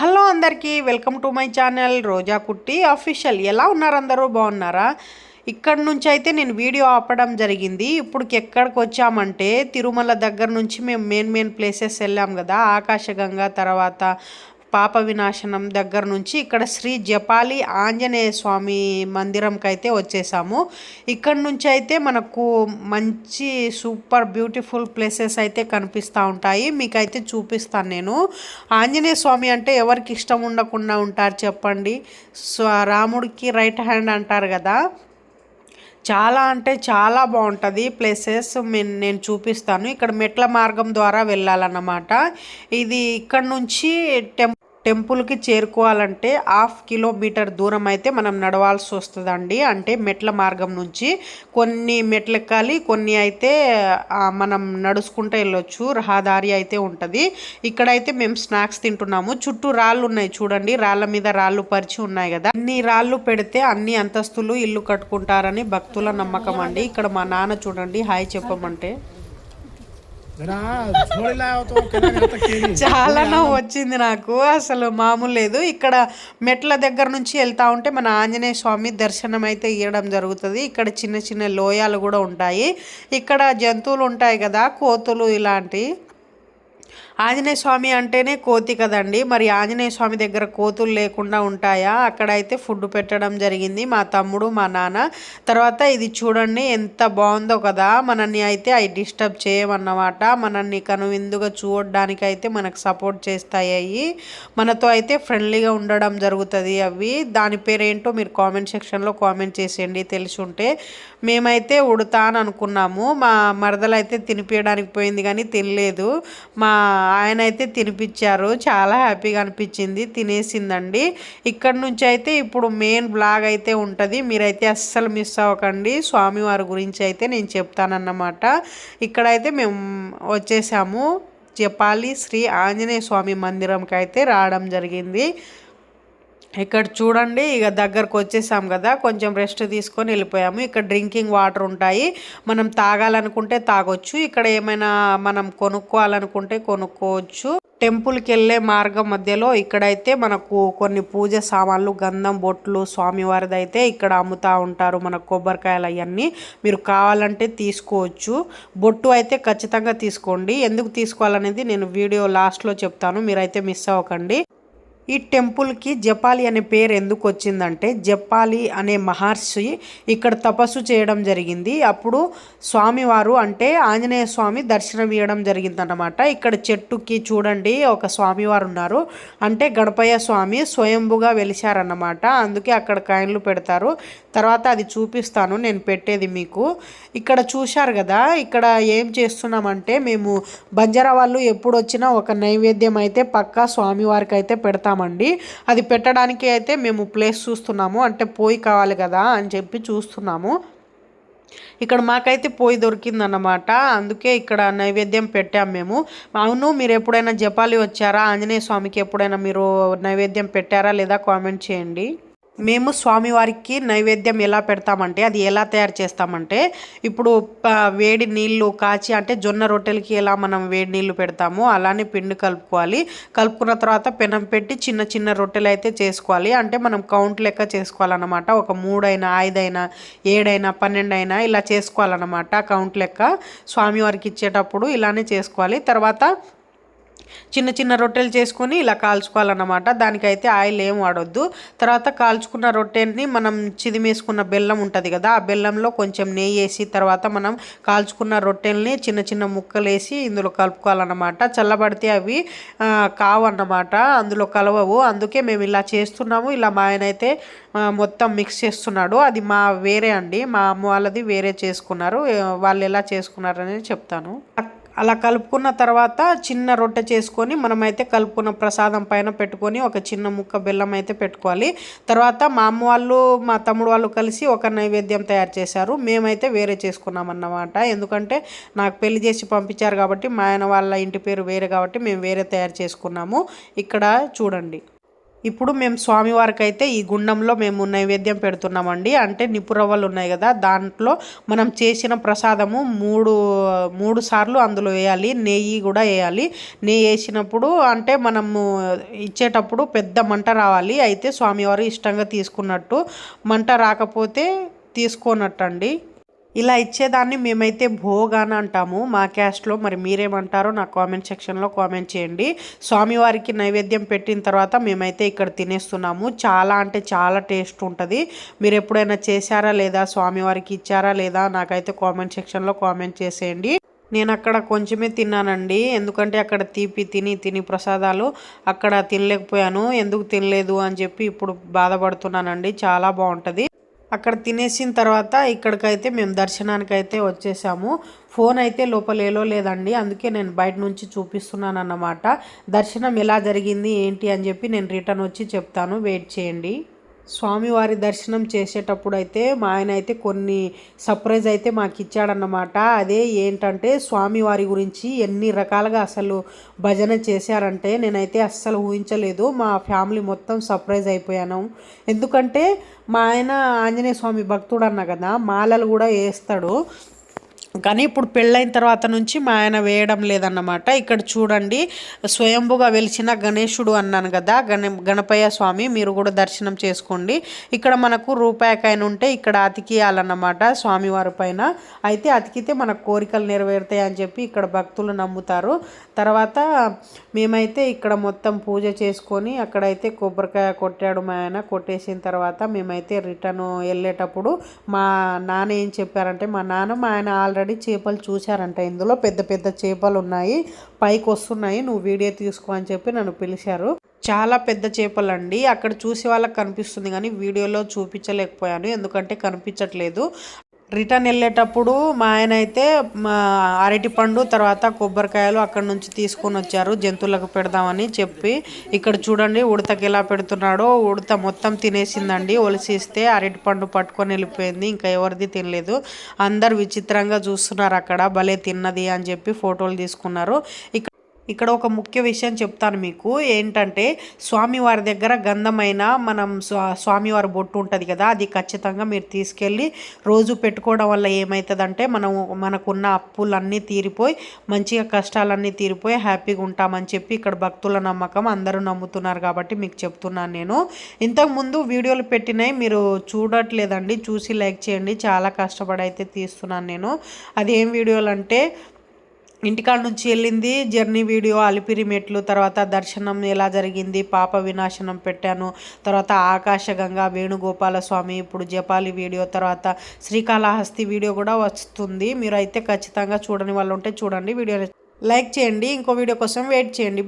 Hello అందరికీ welcome to my channel Roja Kutti. Official ఎలా ఉన్నారు అందరూ? బాగున్నారా? ఇక్కడ నుంచి అయితే నేను వీడియో ఆపడం జరిగింది. ఇప్పుడుకి ఎక్కడికి వచ్చామంటే తిరుమల దగ్గర నుంచి మేము మెయిన్ మెయిన్ ప్లేసెస్ వెళ్ళాం కదా ఆకాశగంగా తర్వాత పాప వినాశనం దగ్గర నుంచి ఇక్కడ శ్రీ జపాలి ఆంజనేయ స్వామి మందిరంకి అయితే వచ్చేసాము. ఇక్కడ నుంచి అయితే మనకు మంచి సూపర్ బ్యూటిఫుల్ ప్లేసెస్ అయితే కనిపిస్తూ ఉంటాయి. మీకైతే చూపిస్తాను నేను. ఆంజనేయ స్వామి అంటే ఎవరికి ఇష్టం ఉండకుండా ఉంటారు చెప్పండి. స్వ రాముడికి రైట్ హ్యాండ్ అంటారు కదా. చాలా అంటే చాలా బాగుంటుంది ప్లేసెస్ నేను నేను చూపిస్తాను. ఇక్కడ మెట్ల మార్గం ద్వారా వెళ్ళాలన్నమాట. ఇది ఇక్కడ నుంచి టెంపుల్ టెంపుల్కి చేరుకోవాలంటే హాఫ్ కిలోమీటర్ దూరం అయితే మనం నడవాల్సి వస్తుందండి. అంటే మెట్ల మార్గం నుంచి కొన్ని మెట్లు ఎక్కాలి కొన్ని అయితే మనం నడుచుకుంటూ వెళ్ళొచ్చు. రహదారి అయితే ఉంటుంది. ఇక్కడైతే మేము స్నాక్స్ తింటున్నాము. చుట్టూ రాళ్ళు ఉన్నాయి చూడండి. రాళ్ళ మీద రాళ్ళు పరిచి ఉన్నాయి కదా. అన్ని రాళ్ళు పెడితే అన్ని అంతస్తులు ఇల్లు కట్టుకుంటారని భక్తుల నమ్మకం అండి. ఇక్కడ మా నాన్న చూడండి హాయ్ చెప్పమంటే. చాలా నవ్వు వచ్చింది నాకు. అసలు మామూలు లేదు. ఇక్కడ మెట్ల దగ్గర నుంచి వెళ్తా ఉంటే మన ఆంజనేయ స్వామి దర్శనం అయితే ఇవ్వడం జరుగుతుంది. ఇక్కడ చిన్న చిన్న లోయాలు కూడా ఉంటాయి. ఇక్కడ జంతువులు ఉంటాయి కదా కోతులు ఇలాంటి. ఆంజనేయ స్వామి అంటేనే కోతి కదండి. మరి ఆంజనేయ స్వామి దగ్గర కోతులు లేకుండా ఉంటాయా? అక్కడైతే ఫుడ్ పెట్టడం జరిగింది మా తమ్ముడు మా నాన్న. తర్వాత ఇది చూడండి ఎంత బాగుందో కదా. మనల్ని అయితే అవి డిస్టర్బ్ చేయమన్నమాట మనల్ని కనువిందుగా చూడడానికి అయితే మనకు సపోర్ట్ చేస్తాయి అవి. మనతో అయితే ఫ్రెండ్లీగా ఉండడం జరుగుతుంది అవి. దాని పేరు ఏంటో మీరు కామెంట్ సెక్షన్లో కామెంట్ చేసేయండి తెలిసి ఉంటే మేమైతే ఉడతా అని అనుకున్నాము. మా మరదలైతే తినిపించడానికి పోయింది కానీ తినలేదు. మా ఆయన అయితే తినిపించారు. చాలా హ్యాపీగా అనిపించింది. తినేసిందండి. ఇక్కడ నుంచి అయితే ఇప్పుడు మెయిన్ బ్లాగ్ అయితే ఉంటుంది. మీరైతే అస్సలు మిస్ అవ్వకండి. స్వామివారి గురించి అయితే నేను చెప్తానన్నమాట. ఇక్కడైతే మేము వచ్చేసాము. జపాలి శ్రీ ఆంజనేయ స్వామి మందిరంకి అయితే రావడం జరిగింది. ఇక్కడ చూడండి ఇక దగ్గరకు వచ్చేసాం కదా కొంచెం రెస్ట్ తీసుకొని వెళ్ళిపోయాము. ఇక్కడ డ్రింకింగ్ వాటర్ ఉంటాయి మనం తాగాలనుకుంటే తాగొచ్చు. ఇక్కడ ఏమైనా మనం కొనుక్కోవాలనుకుంటే కొనుక్కోవచ్చు. టెంపుల్కి వెళ్ళే మార్గం మధ్యలో ఇక్కడైతే మనకు కొన్ని పూజ సామాన్లు గంధం బొట్లు స్వామివారిది అయితే ఇక్కడ అమ్ముతూ ఉంటారు మన కొబ్బరికాయలు అవన్నీ మీరు కావాలంటే తీసుకోవచ్చు. బొట్టు అయితే ఖచ్చితంగా తీసుకోండి. ఎందుకు తీసుకోవాలనేది నేను వీడియో లాస్ట్లో చెప్తాను మీరైతే మిస్ అవ్వకండి. ఈ టెంపుల్కి జపాలి అనే పేరు ఎందుకు వచ్చిందంటే జపాలి అనే మహర్షి ఇక్కడ తపస్సు చేయడం జరిగింది. అప్పుడు స్వామివారు అంటే ఆంజనేయ స్వామి దర్శనం ఇవ్వడం జరిగిందన్నమాట. ఇక్కడ చెట్టుకి చూడండి ఒక స్వామివారు ఉన్నారు. అంటే గణపయ్య స్వామి స్వయంభుగా వెలిశారన్నమాట. అందుకే అక్కడ కాయిన్లు పెడతారు. తర్వాత అది చూపిస్తాను నేను పెట్టేది మీకు. ఇక్కడ చూశారు కదా ఇక్కడ ఏం చేస్తున్నామంటే మేము బంజారా వాళ్ళు ఎప్పుడు వచ్చినా ఒక నైవేద్యం అయితే పక్కా స్వామివారికి అయితే పెడతామండి అది పెట్టడానికి అయితే మేము ప్లేస్ చూస్తున్నాము. అంటే పోయి కావాలి కదా అని చెప్పి చూస్తున్నాము. ఇక్కడ మాకైతే పోయి దొరికిందన్నమాట. అందుకే ఇక్కడ నైవేద్యం పెట్టాం మేము. అవును మీరు ఎప్పుడైనా జపాలి వచ్చారా? ఆంజనేయ స్వామికి ఎప్పుడైనా మీరు నైవేద్యం పెట్టారా లేదా కామెంట్ చేయండి. మేము స్వామివారికి నైవేద్యం ఎలా పెడతామంటే అది ఎలా తయారు చేస్తామంటే ఇప్పుడు వేడి నీళ్ళు కాచి అంటే జొన్న రొట్టెలకి ఎలా మనం వేడి నీళ్ళు పెడతామో అలానే పిండి కలుపుకోవాలి. కలుపుకున్న తర్వాత పెనం పెట్టి చిన్న చిన్న రొట్టెలు అయితే చేసుకోవాలి. అంటే మనం కౌంట్ లెక్క చేసుకోవాలన్నమాట. ఒక మూడైనా ఐదైనా ఏడైనా పన్నెండైనా ఇలా చేసుకోవాలన్నమాట కౌంట్ లెక్క. స్వామివారికి ఇచ్చేటప్పుడు ఇలానే చేసుకోవాలి. తర్వాత చిన్న చిన్న రొట్టెలు చేసుకొని ఇలా కాల్చుకోవాలన్నమాట. దానికైతే ఆయిల్ ఏం వాడొద్దు. తర్వాత కాల్చుకున్న రొట్టెని మనం చిదిమేసుకున్న బెల్లం ఉంటుంది కదా ఆ బెల్లంలో కొంచెం నెయ్యి వేసి తర్వాత మనం కాల్చుకున్న రొట్టెల్ని చిన్న చిన్న ముక్కలు వేసి ఇందులో కలుపుకోవాలన్నమాట. చల్లబడితే అవి కావన్నమాట కావు అన్నమాట అందులో కలవవు. అందుకే మేము ఇలా చేస్తున్నాము. ఇలా మా ఆయన అయితే మొత్తం మిక్స్ చేస్తున్నాడు. అది మా వేరే అండి. మా అమ్మ వాళ్ళది వేరే చేసుకున్నారు. వాళ్ళు ఎలా చేసుకున్నారు అనేది చెప్తాను. అలా కలుపుకున్న తర్వాత చిన్న రొట్టె చేసుకొని మనమైతే కలుపుకున్న ప్రసాదం పైన పెట్టుకొని ఒక చిన్న ముక్క బెల్లం అయితే పెట్టుకోవాలి. తర్వాత మా అమ్మ వాళ్ళు మా తమ్ముడు వాళ్ళు కలిసి ఒక నైవేద్యం తయారు చేశారు. మేమైతే వేరే చేసుకున్నాం అన్నమాట ఎందుకంటే నాకు పెళ్ళి చేసి పంపించారు కాబట్టి మా ఆయన వాళ్ళ ఇంటి పేరు వేరే కాబట్టి మేము వేరే తయారు చేసుకున్నాము. ఇక్కడ చూడండి. ఇప్పుడు మేము స్వామివారికి అయితే ఈ గుండంలో మేము నైవేద్యం పెడుతున్నామండి. అంటే నిపురవ్వలు ఉన్నాయి కదా దాంట్లో మనం చేసిన ప్రసాదము మూడు మూడు సార్లు అందులో వేయాలి. నెయ్యి కూడా వేయాలి. నెయ్యి వేసినప్పుడు అంటే మనము ఇచ్చేటప్పుడు పెద్ద మంట రావాలి. అయితే స్వామివారు ఇష్టంగా తీసుకున్నట్టు మంట రాకపోతే తీసుకోనట్టు అండి ఇలా ఇచ్చేదాన్ని మేమైతే భోగాన అని అంటాము. మా క్యాస్ట్లో మరి మీరేమంటారో నా కామెంట్ సెక్షన్లో కామెంట్ చేయండి. స్వామివారికి నైవేద్యం పెట్టిన తర్వాత మేమైతే ఇక్కడ తినేస్తున్నాము. చాలా అంటే చాలా టేస్ట్ ఉంటుంది. మీరు ఎప్పుడైనా చేశారా లేదా? స్వామివారికి ఇచ్చారా లేదా? నాకైతే కామెంట్ సెక్షన్లో కామెంట్ చేసేయండి. నేను అక్కడ కొంచెమే తిన్నానండి. ఎందుకంటే అక్కడ తీపి తిని తిని ప్రసాదాలు అక్కడ తినలేకపోయాను. ఎందుకు తినలేదు అని చెప్పి ఇప్పుడు బాధపడుతున్నానండి. చాలా బాగుంటుంది. అక్కడ తినేసిన తర్వాత ఇక్కడికైతే మేము దర్శనానికి అయితే వచ్చేసాము. ఫోన్ అయితే లోపలేలో లేదండి. అందుకే నేను బయట నుంచి చూపిస్తున్నాను అన్నమాట దర్శనం ఎలా జరిగింది ఏంటి అని చెప్పి నేను రిటర్న్ వచ్చి చెప్తాను. వెయిట్ చేయండి. స్వామివారి దర్శనం చేసేటప్పుడు అయితే మా ఆయన అయితే కొన్ని సర్ప్రైజ్ అయితే మాకు ఇచ్చాడన్నమాట అదే ఏంటంటే స్వామివారి గురించి ఎన్ని రకాలుగా అసలు భజన చేశారంటే నేనైతే అస్సలు ఊహించలేదు. మా ఫ్యామిలీ మొత్తం సర్ప్రైజ్ అయిపోయాను. ఎందుకంటే మా ఆయన ఆంజనేయ స్వామి భక్తుడు అన్న కదా మాలలు కూడా వేస్తాడు. కానీ ఇప్పుడు పెళ్ళైన తర్వాత నుంచి మా ఆయన వేయడం లేదన్నమాట. ఇక్కడ చూడండి స్వయంభుగా వెలిచిన గణేశుడు అన్నాను కదా గణ గణపయ్య స్వామి మీరు కూడా దర్శనం చేసుకోండి. ఇక్కడ మనకు రూపాయికైనా ఉంటే ఇక్కడ అతికియాలన్నమాట స్వామివారి పైన. అయితే అతికితే మన కోరికలు నెరవేరుతాయి అని చెప్పి ఇక్కడ భక్తులు నమ్ముతారు. తర్వాత మేమైతే ఇక్కడ మొత్తం పూజ చేసుకొని అక్కడైతే కొబ్బరికాయ కొట్టాడు మా ఆయన. కొట్టేసిన తర్వాత మేమైతే రిటర్న్ వెళ్ళేటప్పుడు మా నాన్న ఏం చెప్పారంటే మా నాన్న మా ఆయన ఆల్రెడీ చేపలు చూశారంట. ఇందులో పెద్ద పెద్ద చేపలు ఉన్నాయి. పైకి వస్తున్నాయి. నువ్వు వీడియో తీసుకో అని చెప్పి నన్ను పిలిచారు. చాలా పెద్ద చేపలు అండి అక్కడ చూసే వాళ్ళకి కనిపిస్తుంది కానీ వీడియోలో చూపించలేకపోయాను. ఎందుకంటే కనిపించట్లేదు. రిటర్న్ వెళ్ళేటప్పుడు మా ఆయన అయితే మా అరటిపండు తర్వాత కొబ్బరికాయలు అక్కడ నుంచి తీసుకొని వచ్చారు. జంతువులకు పెడదామని చెప్పి ఇక్కడ చూడండి ఉడతకి ఎలా పెడుతున్నాడో. ఉడత మొత్తం తినేసిందండి. ఒలిసిస్తే అరటిపండు పట్టుకొని వెళ్ళిపోయింది. ఇంకా ఎవరిది తినలేదు. అందరు విచిత్రంగా చూస్తున్నారు అక్కడ. భలే తిన్నది అని చెప్పి ఫోటోలు తీసుకున్నారు. ఇక్కడ ఇక్కడ ఒక ముఖ్య విషయం చెప్తాను మీకు. ఏంటంటే స్వామివారి దగ్గర గంధమైన మనం స్వా స్వామివారి బొట్టు ఉంటుంది కదా అది ఖచ్చితంగా మీరు తీసుకెళ్ళి రోజు పెట్టుకోవడం వల్ల ఏమవుతుందంటే మనం మనకున్న అప్పులన్నీ తీరిపోయి మంచిగా కష్టాలన్నీ తీరిపోయి హ్యాపీగా ఉంటామని చెప్పి ఇక్కడ భక్తుల నమ్మకం అందరూ నమ్ముతున్నారు కాబట్టి మీకు చెప్తున్నాను నేను. ఇంతకుముందు వీడియోలు పెట్టినాయి మీరు చూడట్లేదండి చూసి లైక్ చేయండి చాలా కష్టపడి అయితే తీస్తున్నాను నేను. అది ఏం వీడియోలు అంటే ఇంటికాడ నుంచి వెళ్ళింది. జర్నీ వీడియో అలిపిరి మెట్లు తర్వాత దర్శనం ఎలా జరిగింది పాప వినాశనం పెట్టాను తర్వాత ఆకాశగంగా వేణుగోపాల స్వామి ఇప్పుడు జపాలి వీడియో తర్వాత శ్రీకాళహస్తి వీడియో కూడా వస్తుంది. మీరు అయితే ఖచ్చితంగా చూడని వాళ్ళు ఉంటే చూడండి వీడియో లైక్ చేయండి ఇంకో వీడియో కోసం వెయిట్ చేయండి.